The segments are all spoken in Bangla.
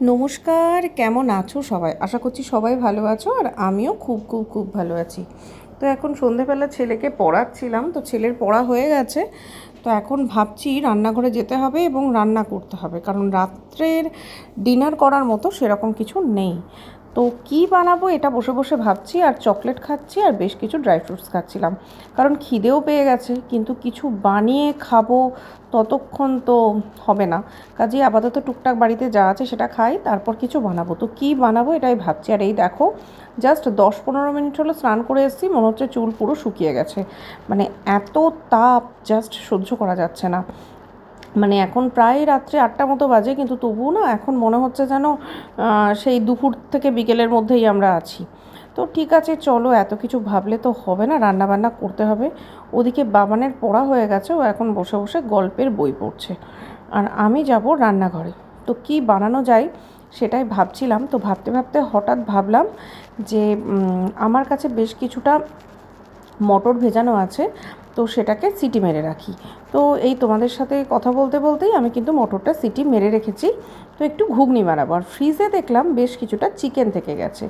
নমস্কার, কেমন আছো সবাই? আশা করছি সবাই ভালো আছো আর আমিও খুব খুব খুব ভালো আছি। তো এখন সন্ধেবেলা ছেলেকে পড়াচ্ছিলাম, তো ছেলের পড়া হয়ে গেছে। তো এখন ভাবছি রান্নাঘরে যেতে হবে এবং রান্না করতে হবে, কারণ রাত্রের ডিনার করার মতো সেরকম কিছু নেই। তো কি বানাবো এটা বসে বসে ভাবছি, আর চকলেট খাচ্ছি, আর বেশ কিছু ড্রাই ফ্রুটস খাচ্ছিলাম। কারণ খিদেও পেয়ে গেছে, কিন্তু কিছু বানিয়ে খাব ততক্ষণ তো হবে না। কাজেই আপাতত টুকটাক বাড়িতে যা আছে সেটা খাই, তারপর কিছু বানাবো। তো কি বানাবো এটাই ভাবছি, আর এই দেখো, জাস্ট দশ পনেরো মিনিট হলো স্নান করে এসেছি, মনে হচ্ছে চুল পুরো শুকিয়ে গেছে। মানে এত তাপ, জাস্ট সহ্য করা যাচ্ছে না। মানে এখন প্রায় রাত্রে আটটা মতো বাজে, কিন্তু তবুও না এখন মনে হচ্ছে যেন সেই দুপুর থেকে বিকেলের মধ্যেই আমরা আছি। তো ঠিক আছে, চলো এত কিছু ভাবলে তো হবে না রান্না বান্না করতে হবে। ওদিকে বাবানের পড়া হয়ে গেছে, ও এখন বসে বসে গল্পের বই পড়ছে। আর আমি যাব রান্নাঘরে। তো কি বানানো যায় সেটাই ভাবছিলাম, তো ভাবতে ভাবতে হঠাৎ ভাবলাম যে আমার কাছে বেশ কিছুটা মটর ভেজানো আছে। তো সেটাকে সিটি মেরে রাখি। তো এই তোমাদের সাথে কথা বলতে বলতেই আমি কিন্তু মটরটা সিটি মেরে রেখেছি। তো একটু ঘুগনি বানাবো। আর ফ্রিজে দেখলাম বেশ কিছুটা চিকেন থেকে গেছে।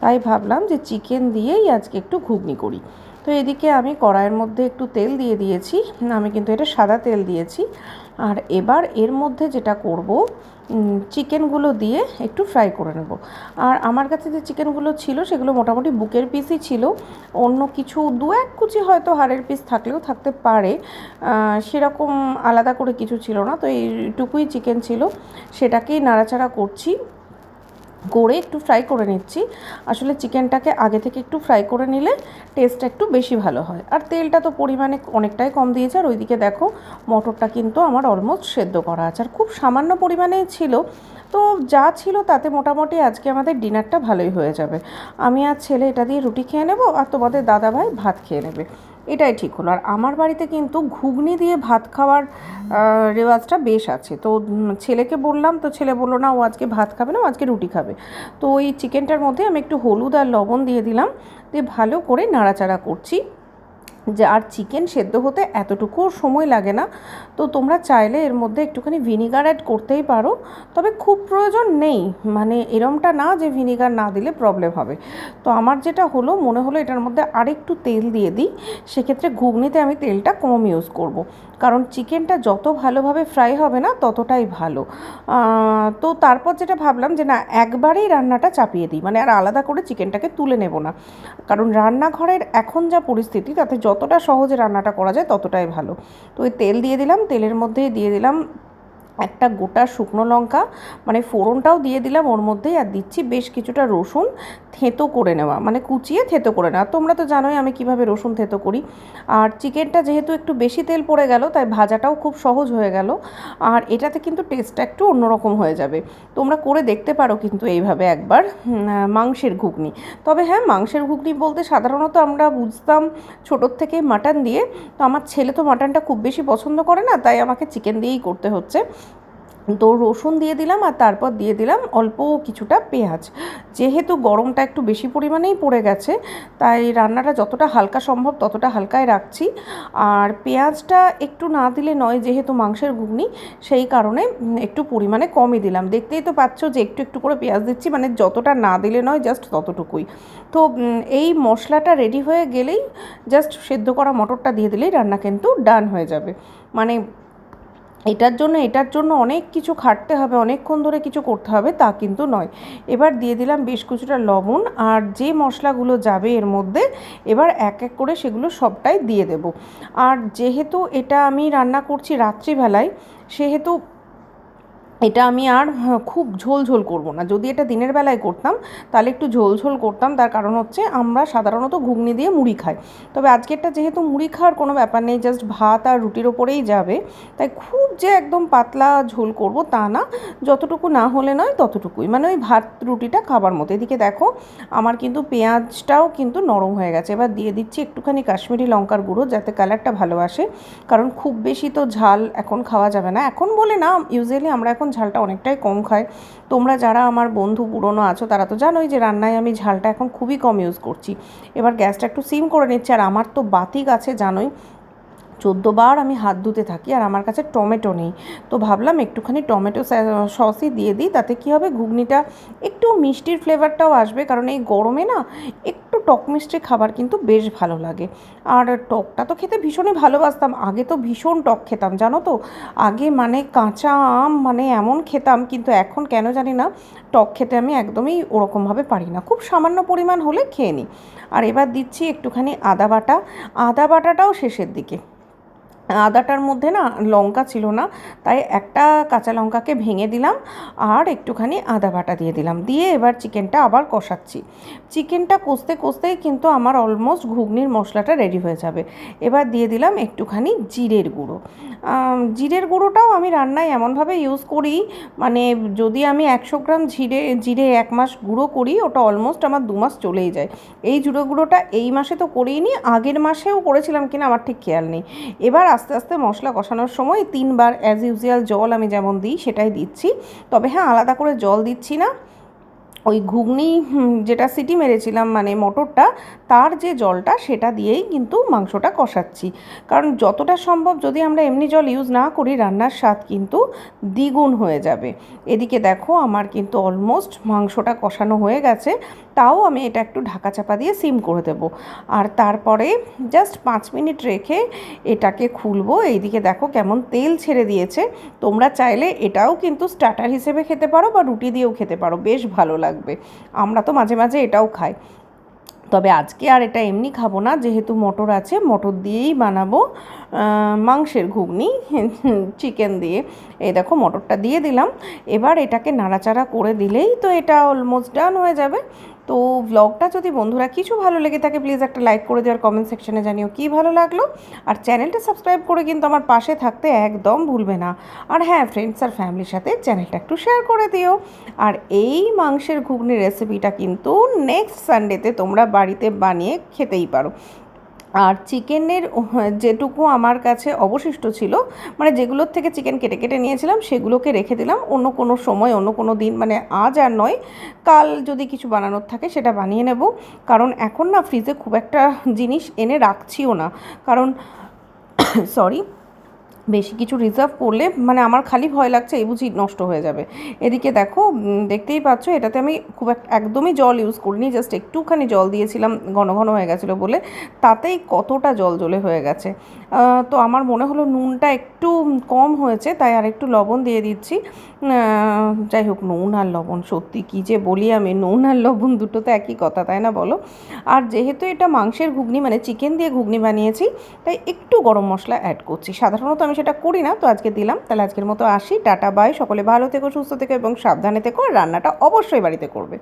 তাই ভাবলাম যে চিকেন দিয়েই আজকে একটু ঘুগনি করি। তো এদিকে আমি কড়াইয়ের মধ্যে একটু তেল দিয়ে দিয়েছি। আমি কিন্তু এটা সাদা তেল দিয়েছি। আর এবার এর মধ্যে যেটা করব চিকেনগুলো দিয়ে একটু ফ্রাই করে নেব। আর আমার কাছে যে চিকেনগুলো ছিল, সেগুলো মোটামুটি বুকের পিসই ছিল। অন্য কিছু দু এক কুচি হয়তো হাড়ের পিস থাকলেও থাকতে পারে। সেরকম আলাদা করে কিছু ছিল না। তো এইটুকুই চিকেন ছিল। সেটাকেই নাড়াচাড়া করছি। করে একটু ফ্রাই করে নিচ্ছি। আসলে চিকেনটাকে আগে থেকে একটু ফ্রাই করে নিলে টেস্টটা একটু বেশি ভালো হয়। আর তেলটা তো পরিমাণে অনেকটাই কম দিয়েছে। আর ওইদিকে দেখো, মটরটা কিন্তু আমার অলমোস্ট সেদ্ধ করা আছে। আর খুব সামান্য পরিমাণেই ছিল। তো যা ছিল তাতে মোটামুটি আজকে আমাদের ডিনারটা ভালোই হয়ে যাবে। আমি আর ছেলে এটা দিয়ে রুটি খেয়ে নেব আর তোমাদের দাদাভাই ভাত খেয়ে নেবে। এটাই ঠিক হলো। আর আমার বাড়িতে কিন্তু ঘুগনি দিয়ে ভাত খাওয়ার রেওয়াজটা বেশ আছে। তো ছেলেকে বললাম, তো ছেলে বলল, না, ও আজকে ভাত খাবে না, ও আজকে রুটি খাবে। তো ওই চিকেনটার মধ্যে আমি একটু হলুদ আর লবণ দিয়ে দিলাম। দিয়ে ভালো করে নাড়াচাড়া করছি। যে আর চিকেন সেদ্ধ হতে এতটুকুও সময় লাগে না। তো তোমরা চাইলে এর মধ্যে একটুখানি ভিনিগার অ্যাড করতেই পারো। তবে খুব প্রয়োজন নেই। মানে এরমটা না যে ভিনিগার না দিলে প্রবলেম হবে। তো আমার যেটা হলো, মনে হলো এটার মধ্যে আরেকটু তেল দিয়ে দিই। সেক্ষেত্রে ঘুগনিতে আমি তেলটা কম ইউজ করব। কারণ চিকেনটা যত ভালোভাবে ফ্রাই হবে না, ততটাই ভালো। তো তারপর যেটা ভাবলাম যে না, একবারেই রান্নাটা চাপিয়ে দিই। মানে আর আলাদা করে চিকেনটাকে তুলে নেব না। কারণ রান্নাঘরের এখন যা পরিস্থিতি, তাতে যতটা সহজে রান্নাটা করা যায় ততটাই ভালো। তো ওই তেল দিয়ে দিলাম, তেলের মধ্যে দিয়ে দিলাম একটা গোটা শুকনো লঙ্কা মানে ফোড়নটাও দিয়ে দিলাম ওর মধ্যেই আর দিচ্ছি বেশ কিছুটা রসুন থেঁতো করে নেওয়া মানে কুচিয়ে থেঁতো করে নেওয়া। তোমরা তো জানোই আমি কীভাবে রসুন থেঁতো করি। আর চিকেনটা যেহেতু একটু বেশি তেল পড়ে গেল, তাই ভাজাটাও খুব সহজ হয়ে গেল। আর এটাতে কিন্তু টেস্টটা একটু অন্যরকম হয়ে যাবে। তোমরা করে দেখতে পারো কিন্তু এইভাবে একবার মাংসের ঘুগনি। তবে হ্যাঁ মাংসের ঘুগনি বলতে সাধারণত আমরা বুঝতাম ছোটোর থেকে মাটন দিয়ে। তো আমার ছেলে তো মাটনটা খুব বেশি পছন্দ করে না, তাই আমাকে চিকেন দিয়েই করতে হচ্ছে। তো রসুন দিয়ে দিলাম আর তারপর দিয়ে দিলাম অল্প কিছুটা পেঁয়াজ। যেহেতু গরমটা একটু বেশি পরিমাণেই পড়ে গেছে, তাই রান্নাটা যতটা হালকা সম্ভব ততটা হালকায় রাখছি। আর পেঁয়াজটা একটু না দিলে নয়, যেহেতু মাংসের ঘুগনি, সেই কারণে একটু পরিমাণে কমই দিলাম। দেখতেই তো পাচ্ছ যে একটু একটু করে পেঁয়াজ দিচ্ছি মানে যতটা না দিলে নয়, জাস্ট ততটুকুই। তো এই মশলাটা রেডি হয়ে গেলেই জাস্ট সেদ্ধ করা মটরটা দিয়ে দিলেই রান্না কিন্তু ডান হয়ে যাবে। মানে এটার জন্য এটার জন্য অনেক কিছু খাটতে হবে, অনেকক্ষণ ধরে কিছু করতে হবে, তা কিন্তু নয়। এবার দিয়ে দিলাম বেশ কিছুটা লবণ আর যে মশলাগুলো যাবে এর মধ্যে, এবার এক এক করে সেগুলো সবটাই দিয়ে দেব। আর যেহেতু এটা আমি রান্না করছি রাত্রিবেলায়, সেহেতু এটা আমি আর হ্যাঁ, খুব ঝোল ঝোল করব না। যদি এটা দিনের বেলায় করতাম তাহলে একটু ঝোল ঝোল করতাম। তার কারণ হচ্ছে আমরা সাধারণত ঘুগনি দিয়ে মুড়ি খাই। তবে আজকেরটা যেহেতু মুড়ি খাওয়ার কোনো ব্যাপার নেই জাস্ট ভাত আর রুটির ওপরেই যাবে তাই খুব যে একদম পাতলা ঝোল করব তা না। যতটুকু না হলে নয় ততটুকুই। মানে ওই ভাত রুটিটা খাবার মতো। এদিকে দেখো আমার কিন্তু পেঁয়াজটাও কিন্তু নরম হয়ে গেছে। এবার দিয়ে দিচ্ছি একটুখানি কাশ্মীরি লঙ্কার গুঁড়ো যাতে কালারটা ভালো আসে। কারণ খুব বেশি তো ঝাল এখন খাওয়া যাবে না। এখন বলে না ইউজুয়ালি আমরা এখন ঝালটা অনেকটাই কম খায়। তোমরা যারা আমার বন্ধু পুরনো আছো, তারা তো জানোই যে রান্নায় আমি ঝালটা এখন খুবই কম ইউজ করছি। এবার গ্যাসটা একটু সিম করে নিচ্ছি, আর আমার তো বাতি গাছে জানোই। চোদ্দোবার আমি হাত ধুতে থাকি, আর আমার কাছে টমেটো নেই। তো ভাবলাম একটুখানি টমেটো সসই দিয়ে দিই, তাতে কী হবে? ঘুগনিটা একটু মিষ্টির ফ্লেভারটাও আসবে, কারণ এই গরমে না একটু টক মিষ্টি খাবার কিন্তু বেশ ভালো লাগে। আর টকটা তো খেতে ভীষণই ভালোবাসতাম। আগে তো ভীষণ টক খেতাম, জানো তো? আগে মানে কাঁচা আম মানে এমন খেতাম, কিন্তু এখন কেন জানি না, টক খেতে আমি একদমই ওরকমভাবে পারি না। খুব সামান্য পরিমাণ হলে খেয়ে নিই। আর এবার দিচ্ছি একটুখানি আদা বাটা। আদা বাটাটাও শেষের দিকে। আদাটার মধ্যে না লঙ্কা ছিল না, তাই একটা কাঁচা লঙ্কাকে ভেঙে দিলাম আর একটুখানি আদা বাটা দিয়ে দিলাম। দিয়ে এবার চিকেনটা আবার কষাচ্ছি। চিকেনটা কষতে কষতেই কিন্তু আমার অলমোস্ট ঘুগনির মশলাটা রেডি হয়ে যাবে। এবার দিয়ে দিলাম একটুখানি জিরের গুঁড়ো। জিরের গুঁড়োটাও আমি রান্নায় এমনভাবে ইউজ করি মানে যদি আমি একশো গ্রাম জিরে জিরে এক মাস গুঁড়ো করি, ওটা অলমোস্ট আমার দু মাস চলেই যায়। এই জিরে গুঁড়োটা এই মাসে তো করিনি, আগের মাসেও করেছিলাম কিনা আমার ঠিক খেয়াল নেই। এবার আস্তে আস্তে মশলা কষানোর সময় তিনবার অ্যাজ ইউজুয়াল জল আমি যেমন দিই, সেটাই দিচ্ছি। তবে হ্যাঁ আলাদা করে জল দিচ্ছি না। ওই ঘুগনি যেটা সিটি মেরেছিলাম মানে মটরটা, তার যে জলটা, সেটা দিয়েই কিন্তু মাংসটা কষাচ্ছি। কারণ যতটা সম্ভব যদি আমরা এমনি জল ইউজ না করি, রান্নার স্বাদ কিন্তু দ্বিগুণ হয়ে যাবে। এদিকে দেখো, আমার কিন্তু অলমোস্ট মাংসটা কষানো হয়ে গেছে, তাও আমি এটা একটু ঢাকা চাপা দিয়ে সিম করে দেবো। আর তারপরে জাস্ট পাঁচ মিনিট রেখে এটাকে খুলবো। এইদিকে দেখো কেমন তেল ছেড়ে দিয়েছে। তোমরা চাইলে এটাও কিন্তু স্টার্টার হিসেবে খেতে পারো বা রুটি দিয়েও খেতে পারো। বেশ ভালো লাগবে। আমরা তো মাঝে মাঝে এটাও খাই। তবে আজকে আর এটা এমনি খাব না, যেহেতু মটর আছে, মটর দিয়েই বানাবো মাংসের ঘুগনি, চিকেন দিয়ে। এই দেখো মটরটা দিয়ে দিলাম। এবার এটাকে নাড়াচাড়া করে দিলেই তো এটা অলমোস্ট ডান হয়ে যাবে। তো ব্লগটা যদি বন্ধুরা কিছু ভালো লেগে থাকে প্লিজ একটা লাইক করে দেওয়ার কমেন্ট সেকশনে জানিও কি ভালো লাগল। আর চ্যানেলটা সাবস্ক্রাইব করে কিন্তু আমার পাশে থাকতে একদম ভুলবে না। আর হ্যাঁ ফ্রেন্ডস আর ফ্যামিলির সাথে চ্যানেলটা একটু শেয়ার করে দিও। আর এই মাংসের ঘুগনি রেসিপিটা কিন্তু নেক্সট সানডেতে তোমরা বাড়িতে বানিয়ে খেতেই পারো। আর চিকেনের যেটুকু আমার কাছে অবশিষ্ট ছিল মানে যেগুলোর থেকে চিকেন কেটে কেটে নিয়েছিলাম, সেগুলোকে রেখে দিলাম। অন্য কোনো সময়, অন্য কোনো দিন মানে আজ আর নয়, কাল যদি কিছু বানানোর থাকে সেটা বানিয়ে নেব। কারণ এখন না ফ্রিজে খুব একটা জিনিস এনে রাখছিও না। কারণ সরি বেশি কিছু রিজার্ভ করলে মানে আমার খালি ভয় লাগছে, এই বুঝি নষ্ট হয়ে যাবে। এদিকে দেখো দেখতেই পাচ্ছ, এটাতে আমি খুব একদমই জল ইউজ করিনি জাস্ট একটুখানি জল দিয়েছিলাম, ঘন ঘন হয়ে গেছিল বলে। তাতেই কতটা জল জলে হয়ে গেছে। তো আমার মনে হলো নুনটা একটু কম হয়েছে, তাই আর একটু লবণ দিয়ে দিচ্ছি। যাই হোক, নুন আর লবণ, সত্যি কী যে বলি আমি, নুন আর লবণ দুটো তো একই কথা, তাই না বলো? আর যেহেতু এটা মাংসের ঘুগনি মানে চিকেন দিয়ে ঘুগনি বানিয়েছি, তাই একটু গরম মশলা অ্যাড করছি। সাধারণত আমি সেটা করি না, তো আজকে দিলাম। তাহলে আজকের মতো আসি। Ta-ta, bye. সকলে ভালো থেকো, সুস্থ থেকো এবং সাবধানে থেকো। রান্নাটা অবশ্যই বাড়িতে করবে।